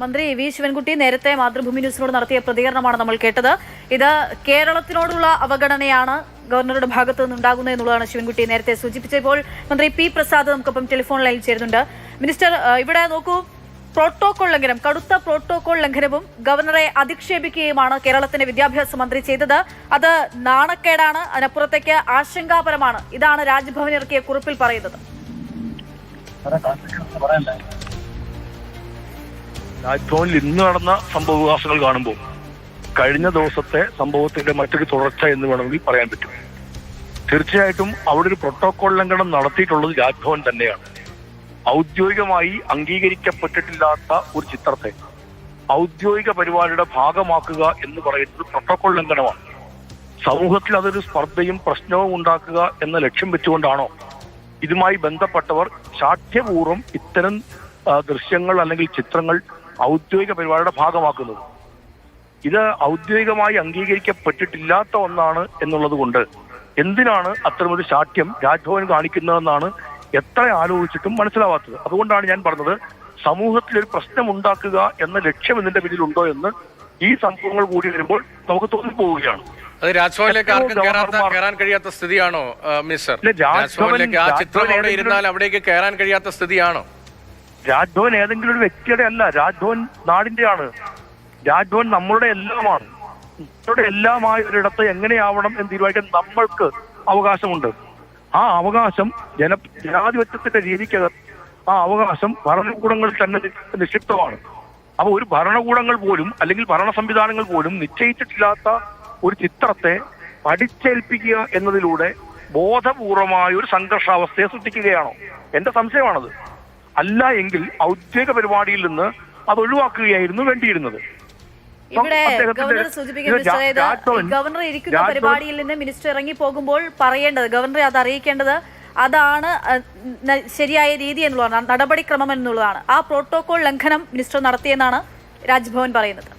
മന്ത്രി വി ശിവൻകുട്ടി നേരത്തെ മാതൃഭൂമി ന്യൂസിനോട് നടത്തിയ പ്രതികരണമാണ് നമ്മൾ കേട്ടത്. ഇത് കേരളത്തിനോടുള്ള അവഗണനയാണ് ഗവർണറുടെ ഭാഗത്തു നിന്നുണ്ടാകുന്നത് എന്നുള്ളതാണ് ശിവൻകുട്ടി നേരത്തെ സൂചിപ്പിച്ചപ്പോൾ മന്ത്രി പി പ്രസാദ് നമുക്കൊപ്പം ടെലിഫോൺ ലൈനിൽ ചേരുന്നുണ്ട്. മിനിസ്റ്റർ ഇവിടെ നോക്കൂ. പ്രോട്ടോകോൾ ലംഘനം കടുത്ത പ്രോട്ടോകോൾ ലംഘനവും ഗവർണറെ അധിക്ഷേപിക്കുകയുമാണ് കേരളത്തിന്റെ വിദ്യാഭ്യാസ മന്ത്രി ചെയ്തത്. അത് നാണക്കേടാണ് അതിനപ്പുറത്തേക്ക് ആശങ്കാപരമാണ്. ഇതാണ് രാജ്ഭവൻ ഇറക്കിയ കുറിപ്പിൽ പറയുന്നത്. രാജ്ഭവനിൽ ഇന്ന് നടന്ന സംഭവവികാസങ്ങൾ കാണുമ്പോൾ കഴിഞ്ഞ ദിവസത്തെ സംഭവത്തിന്റെ മറ്റൊരു തുടർച്ച എന്ന് വേണമെങ്കിൽ പറയാൻ പറ്റും. തീർച്ചയായിട്ടും അവിടെ ഒരു പ്രോട്ടോകോൾ ലംഘനം നടത്തിയിട്ടുള്ളത് രാജ്ഭവൻ തന്നെയാണ്. ഔദ്യോഗികമായി അംഗീകരിക്കപ്പെട്ടിട്ടില്ലാത്ത ഒരു ചിത്രത്തെ ഔദ്യോഗിക പരിപാടിയുടെ ഭാഗമാക്കുക എന്ന് പറയുന്നത് പ്രോട്ടോകോൾ ലംഘനമാണ്. സമൂഹത്തിൽ അതൊരു സ്പർദ്ധയും പ്രശ്നവും ഉണ്ടാക്കുക എന്ന ലക്ഷ്യം വെച്ചുകൊണ്ടാണോ ഇതുമായി ബന്ധപ്പെട്ടവർ ശാഠ്യപൂർവം ഇത്തരം ദൃശ്യങ്ങൾ അല്ലെങ്കിൽ ചിത്രങ്ങൾ ഔദ്യോഗിക പരിപാടിയുടെ ഭാഗമാക്കുന്നത്. ഇത് ഔദ്യോഗികമായി അംഗീകരിക്കപ്പെട്ടിട്ടില്ലാത്ത ഒന്നാണ് എന്നുള്ളത് കൊണ്ട് എന്തിനാണ് അത്തരമൊരു ശാഠ്യം രാജ്ഭവൻ കാണിക്കുന്നതെന്നാണ് എത്ര ആലോചിച്ചിട്ടും മനസ്സിലാവാത്തത്. അതുകൊണ്ടാണ് ഞാൻ പറഞ്ഞത് സമൂഹത്തിൽ ഒരു പ്രശ്നം ഉണ്ടാക്കുക എന്ന ലക്ഷ്യം ഇതിന്റെ പിന്നിലുണ്ടോ എന്ന് ഈ സംഭവങ്ങൾ കൂടി വരുമ്പോൾ നമുക്ക് തോന്നിപ്പോവുകയാണ്. അത് രാജ്ഭവനിലേക്ക് ആർക്കും കയറാൻ കഴിയാത്ത സ്ഥിതിയാണോ മിസ്റ്റർ? രാജ്ഭവനിലേക്ക് ആ ചിത്രം അവിടെ ഇരുന്നാൽ അവിടേക്ക് കയറാൻ കഴിയാത്ത സ്ഥിതിയാണോ? രാജ്ഭവൻ ഏതെങ്കിലും ഒരു വ്യക്തിയുടെ അല്ല രാജ്ഭവൻ നാടിന്റെയാണ്. രാജ്ഭവൻ നമ്മളുടെ എല്ലാമാണ്. നമ്മളുടെ എല്ലാമായ ഒരിടത്ത് എങ്ങനെയാവണം എന്ന് തീരുമാനിക്കാൻ നമ്മൾക്ക് അവകാശമുണ്ട്. ആ അവകാശം ജന ജനാധിപത്യത്തിന്റെ രീതിക്കകത്ത് ആ അവകാശം ഭരണകൂടങ്ങളിൽ തന്നെ നിക്ഷിപ്തമാണ്. അപ്പൊ ഒരു ഭരണകൂടങ്ങൾ പോലും അല്ലെങ്കിൽ ഭരണ സംവിധാനങ്ങൾ പോലും നിശ്ചയിച്ചിട്ടില്ലാത്ത ഒരു ചിത്രത്തെ പഠിച്ചേൽപ്പിക്കുക എന്നതിലൂടെ ബോധപൂർവമായ ഒരു സംഘർഷാവസ്ഥയെ സൃഷ്ടിക്കുകയാണോ? എന്റെ സംശയമാണത്. അല്ല എങ്കിൽ ഔദ്യോഗിക പരിപാടിയിൽ നിന്ന് അത് ഒഴിവാക്കുകയായിരുന്നു വേണ്ടിയിരുന്നത്. ഇവിടെ ഗവർണർ സൂചിപ്പിക്കുന്നത് ഗവർണർ ഇരിക്കുന്ന പരിപാടിയിൽ നിന്ന് മിനിസ്റ്റർ ഇറങ്ങി പോകുമ്പോൾ പറയേണ്ടത് ഗവർണറെ അത് അറിയിക്കേണ്ടത് അതാണ് ശരിയായ രീതി എന്നുള്ളതാണ് നടപടിക്രമം എന്നുള്ളതാണ്. ആ പ്രോട്ടോകോൾ ലംഘനം മിനിസ്റ്റർ നടത്തിയെന്നാണ് രാജ്ഭവൻ പറയുന്നത്.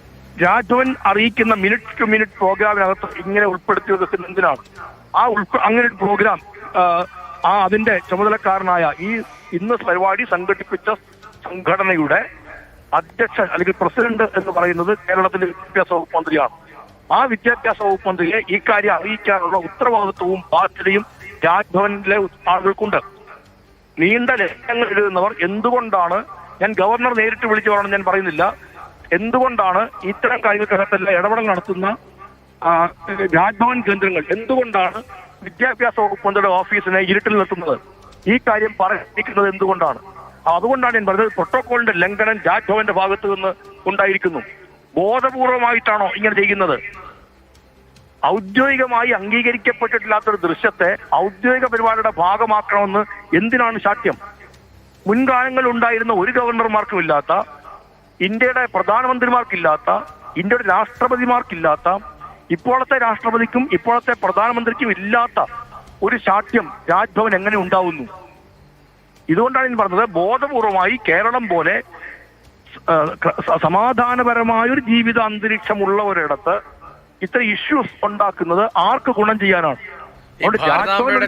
രാജ്ഭവൻ അറിയിക്കുന്ന മിനിറ്റ് ടു മിനിറ്റ് പ്രോഗ്രാമിനകത്ത് ഇങ്ങനെ ഉൾപ്പെടുത്തി വെക്കുന്ന എന്തിനാണ്? ആ ഉൾപ്പെ അങ്ങനെ ഒരു പ്രോഗ്രാം ആ അതിന്റെ ചുമതലക്കാരനായ ഈ ഇന്ന് പരിപാടി സംഘടിപ്പിച്ച സംഘടനയുടെ അധ്യക്ഷൻ അല്ലെങ്കിൽ പ്രസിഡന്റ് എന്ന് പറയുന്നത് കേരളത്തിലെ വിദ്യാഭ്യാസ വകുപ്പ് മന്ത്രിയാണ്. ആ വിദ്യാഭ്യാസ വകുപ്പ് മന്ത്രിയെ ഈ കാര്യം അറിയിക്കാനുള്ള ഉത്തരവാദിത്വവും ബാധ്യതയും രാജ്ഭവനിലെ ആളുകൾക്കുണ്ട്. നീണ്ട ലക്ഷ്യങ്ങൾ എഴുതുന്നവർ എന്തുകൊണ്ടാണ് ഞാൻ ഗവർണർ നേരിട്ട് വിളിച്ചു പറയണം ഞാൻ പറയുന്നില്ല എന്തുകൊണ്ടാണ് ഇത്തരം കാര്യങ്ങൾക്കകത്തെല്ലാം ഇടപെടൽ നടത്തുന്ന രാജ്ഭവൻ കേന്ദ്രങ്ങൾ എന്തുകൊണ്ടാണ് വിദ്യാഭ്യാസ വകുപ്പ് മന്ത്രിയുടെ ഓഫീസിനെ ഇരുട്ടിൽ നിർത്തുന്നത്? ഈ കാര്യം പറയുന്നത് എന്തുകൊണ്ടാണ്? അതുകൊണ്ടാണ് ഞാൻ പറഞ്ഞത് പ്രോട്ടോകോളിന്റെ ലംഘനം രാജ്ഭവന്റെ ഭാഗത്ത് നിന്ന് ഉണ്ടായിരിക്കുന്നു. ബോധപൂർവമായിട്ടാണോ ഇങ്ങനെ ചെയ്യുന്നത്? ഔദ്യോഗികമായി അംഗീകരിക്കപ്പെട്ടിട്ടില്ലാത്തൊരു ദൃശ്യത്തെ ഔദ്യോഗിക പരിപാടിയുടെ ഭാഗമാക്കണമെന്ന് എന്തിനാണ് ശാഠ്യം? മുൻകാലങ്ങളിൽ ഉണ്ടായിരുന്ന ഒരു ഗവർണർമാർക്കും ഇല്ലാത്ത ഇന്ത്യയുടെ പ്രധാനമന്ത്രിമാർക്കില്ലാത്ത ഇന്ത്യയുടെ രാഷ്ട്രപതിമാർക്കില്ലാത്ത ഇപ്പോഴത്തെ രാഷ്ട്രപതിക്കും ഇപ്പോഴത്തെ പ്രധാനമന്ത്രിക്കും ഇല്ലാത്ത ഒരു ശാഠ്യം രാജ്ഭവൻ എങ്ങനെ ഉണ്ടാവുന്നു? ഇതുകൊണ്ടാണ് ഞാൻ പറഞ്ഞത് ബോധപൂർവമായി കേരളം പോലെ സമാധാനപരമായ ഒരു ജീവിത അന്തരീക്ഷമുള്ള ഒരിടത്ത് ഇത്ര ഇഷ്യൂസ് ഉണ്ടാക്കുന്നത് ആർക്ക് ഗുണം ചെയ്യാനാണ്? ഭാരതാംബയുടെ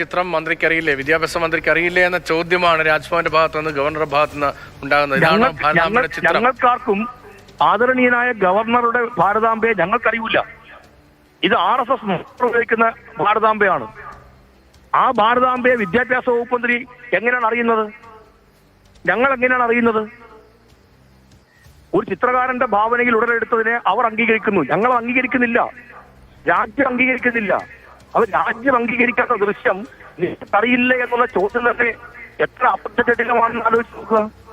ചിത്രം മന്ത്രിക്ക് അറിയില്ലേ? വിദ്യാഭ്യാസ മന്ത്രിക്ക് അറിയില്ലേ എന്ന ചോദ്യമാണ് രാജ്ഭവന്റെ ഭാഗത്തുനിന്ന് ഗവർണറുടെ ഭാഗത്തു നിന്ന് ഉണ്ടാകുന്നത്. ഇതാണോ ഭാരതാംബയുടെ ചിത്രം. ഞങ്ങൾക്കാർക്കും ആദരണീയനായ ഗവർണറുടെ ഭാരതാംബയെ ഞങ്ങൾക്കറിയില്ല ഇത് ആർ എസ് എസ് ഉപയോഗിക്കുന്ന ഭാരതാംബയാണ്. ആ ഭാരതാംബയെ വിദ്യാഭ്യാസ വകുപ്പ് മന്ത്രി എങ്ങനെയാണ് അറിയുന്നത്? ഞങ്ങൾ എങ്ങനെയാണ് അറിയുന്നത്? ഒരു ചിത്രകാരന്റെ ഭാവനയിൽ ഉടലെടുത്തതിനെ അവർ അംഗീകരിക്കുന്നു. ഞങ്ങൾ അംഗീകരിക്കുന്നില്ല. രാജ്യം അംഗീകരിക്കുന്നില്ല. അവർ രാജ്യം അംഗീകരിക്കാത്ത ദൃശ്യം നിങ്ങൾക്കറിയില്ല എന്നുള്ള ചോദ്യം തന്നെ എത്ര അബദ്ധജടിലമാണെന്ന് ആലോചിച്ച് നോക്കുക.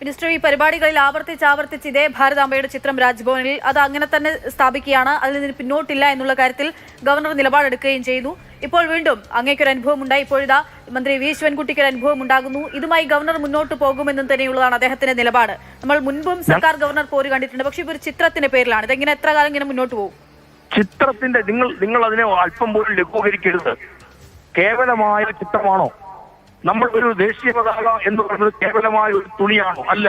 മിനിസ്റ്റർ ഈ പരിപാടികളിൽ ആവർത്തിച്ച് ആവർത്തിച്ച് ഇതേ ഭാരതാംബയുടെ ചിത്രം രാജ്ഭവനിൽ അത് അങ്ങനെ തന്നെ സ്ഥാപിക്കുകയാണ്. അതിൽ നിന്ന് പിന്നോട്ടില്ല എന്നുള്ള കാര്യത്തിൽ ഗവർണർ നിലപാടെടുക്കുകയും ചെയ്യുന്നു ഇപ്പോൾ വീണ്ടും അങ്ങേക്കൊരു അനുഭവം ഉണ്ടായി ഇപ്പോഴിതാ മന്ത്രി വി ശിവൻകുട്ടിക്ക് ഒരു അനുഭവം ഉണ്ടാകുന്നു. ഇതുമായി ഗവർണർ മുന്നോട്ട് പോകുമെന്നും തന്നെയുള്ളതാണ് അദ്ദേഹത്തിന്റെ നിലപാട്. നമ്മൾ മുൻപും സർക്കാർ ഗവർണർ പോര് കണ്ടിട്ടുണ്ട്. പക്ഷേ ഇപ്പോൾ ഒരു ചിത്രത്തിന്റെ പേരിലാണ്. ഇതെങ്ങനെ എത്ര കാലം ഇങ്ങനെ മുന്നോട്ട് പോകും? ചിത്രത്തിന്റെ നിങ്ങൾ നിങ്ങൾ അതിനെ അല്പം പോലും ലഘൂകരിക്കരുത്. കേവലമായ ചിത്രമാണോ? നമ്മൾ ഒരു ദേശീയ പതാക എന്ന് പറയുന്നത് കേവലമായ ഒരു തുണിയാണോ? അല്ല.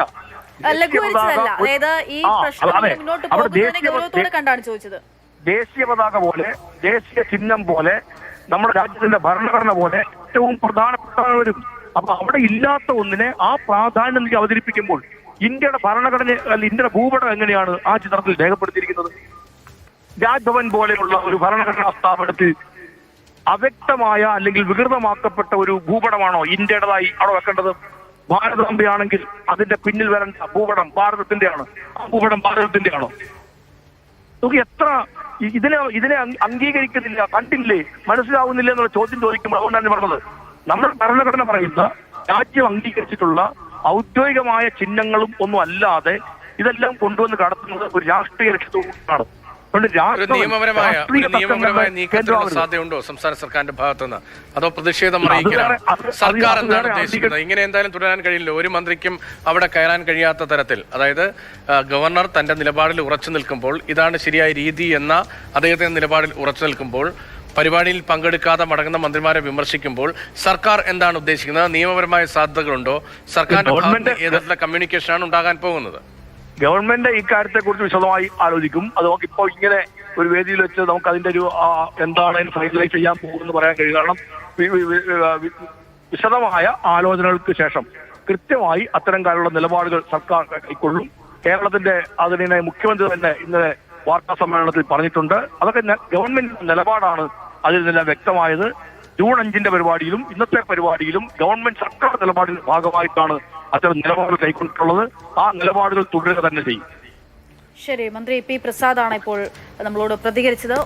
ദേശീയ പതാക പോലെ ദേശീയ ചിഹ്നം പോലെ നമ്മുടെ രാജ്യത്തിന്റെ ഭരണഘടന പോലെ ഏറ്റവും പ്രധാനപ്പെട്ട ഒരു അപ്പൊ അവിടെ ഇല്ലാത്ത ഒന്നിനെ ആ പ്രാധാന്യം നൽകി അവതരിപ്പിക്കുമ്പോൾ ഇന്ത്യയുടെ ഭരണഘടന അല്ല ഇന്ത്യയുടെ ഭൂപടം എങ്ങനെയാണ് ആ ചിത്രത്തിൽ രേഖപ്പെടുത്തിയിരിക്കുന്നത്? രാജ്ഭവൻ പോലെയുള്ള ഒരു ഭരണഘടനാ സ്ഥാപനത്തിൽ അവ്യക്തമായ അല്ലെങ്കിൽ വികൃതമാക്കപ്പെട്ട ഒരു ഭൂപടമാണോ ഇന്ത്യയുടേതായി അവിടെ വെക്കേണ്ടത്? ഭാരതാംബയാണെങ്കിൽ അതിന്റെ പിന്നിൽ വരേണ്ട ഭൂപടം ഭാരതത്തിന്റെയാണ്. ആ ഭൂപടം ഭാരതത്തിന്റെയാണോ? നമുക്ക് എത്ര ഇതിനെ ഇതിനെ അംഗ- അംഗീകരിക്കുന്നില്ല കണ്ടില്ലേ? മനസ്സിലാവുന്നില്ല എന്നുള്ള ചോദ്യം ചോദിക്കുമ്പോൾ അതുകൊണ്ടാണ് പറഞ്ഞത്. നമ്മുടെ ഭരണഘടന പറയുന്ന രാജ്യം അംഗീകരിച്ചിട്ടുള്ള ഔദ്യോഗികമായ ചിഹ്നങ്ങളും ഒന്നും അല്ലാതെ ഇതെല്ലാം കൊണ്ടുവന്ന് കടത്തുന്നത് ഒരു രാഷ്ട്രീയ രാഷ്ട്രം നിയമപരമായ നിയമപരമായ നീക്കത്തിനുള്ള. സാധ്യതയുണ്ടോ സംസ്ഥാന സർക്കാരിന്റെ ഭാഗത്തുനിന്ന്? അതോ പ്രതിഷേധം അത് സർക്കാർ എന്താണ് ഉദ്ദേശിക്കുന്നത്? ഇങ്ങനെ എന്തായാലും തുടരാൻ കഴിയില്ല. ഒരു മന്ത്രിക്കും അവിടെ കയറാൻ കഴിയാത്ത തരത്തിൽ. അതായത് ഗവർണർ തന്റെ നിലപാടിൽ ഉറച്ചു നിൽക്കുമ്പോൾ ഇതാണ് ശരിയായ രീതി എന്ന അദ്ദേഹത്തിന്റെ നിലപാടിൽ ഉറച്ചു നിൽക്കുമ്പോൾ പരിപാടിയിൽ പങ്കെടുക്കാതെ മടങ്ങുന്ന മന്ത്രിമാരെ വിമർശിക്കുമ്പോൾ സർക്കാർ എന്താണ് ഉദ്ദേശിക്കുന്നത്? നിയമപരമായ സാധ്യതകളുണ്ടോ? സർക്കാരിന്റെ ഭാഗത്ത് കമ്മ്യൂണിക്കേഷനാണ് ഉണ്ടാകാൻ പോകുന്നത്. ഗവൺമെന്റ് ഇക്കാര്യത്തെ കുറിച്ച് വിശദമായി ആലോചിക്കും. അത് ഇപ്പോൾ ഇങ്ങനെ ഒരു വേദിയിൽ വെച്ച് നമുക്ക് അതിന്റെ ഒരു എന്താണ് അതിന് ഫൈനലൈസ് ചെയ്യാൻ പോകുമെന്ന് പറയാൻ കഴിയും. കാരണം വിശദമായ ആലോചനകൾക്ക് ശേഷം കൃത്യമായി അത്തരം കാര്യമുള്ള നിലപാടുകൾ സർക്കാർ കൈക്കൊള്ളും. കേരളത്തിന്റെ അതിനെ മുഖ്യമന്ത്രി തന്നെ ഇന്നലെ വാർത്താ സമ്മേളനത്തിൽ പറഞ്ഞിട്ടുണ്ട്. അതൊക്കെ ഗവൺമെന്റ് നിലപാടാണ് അതിൽ നിന്നെല്ലാം വ്യക്തമായത്. ജൂൺ അഞ്ചിന്റെ പരിപാടിയിലും ഇന്നത്തെ പരിപാടിയിലും ഗവൺമെന്റ് സർക്കാർ നിലപാടിന്റെ ഭാഗമായിട്ടാണ് അത്തരം നിലപാടുകൾ കൈക്കൊണ്ടിട്ടുള്ളത്. ആ നിലപാടുകൾ തുടരുക തന്നെ ചെയ്യും. ശരി മന്ത്രി പി പ്രസാദ് ആണ് ഇപ്പോൾ നമ്മളോട് പ്രതികരിച്ചത്.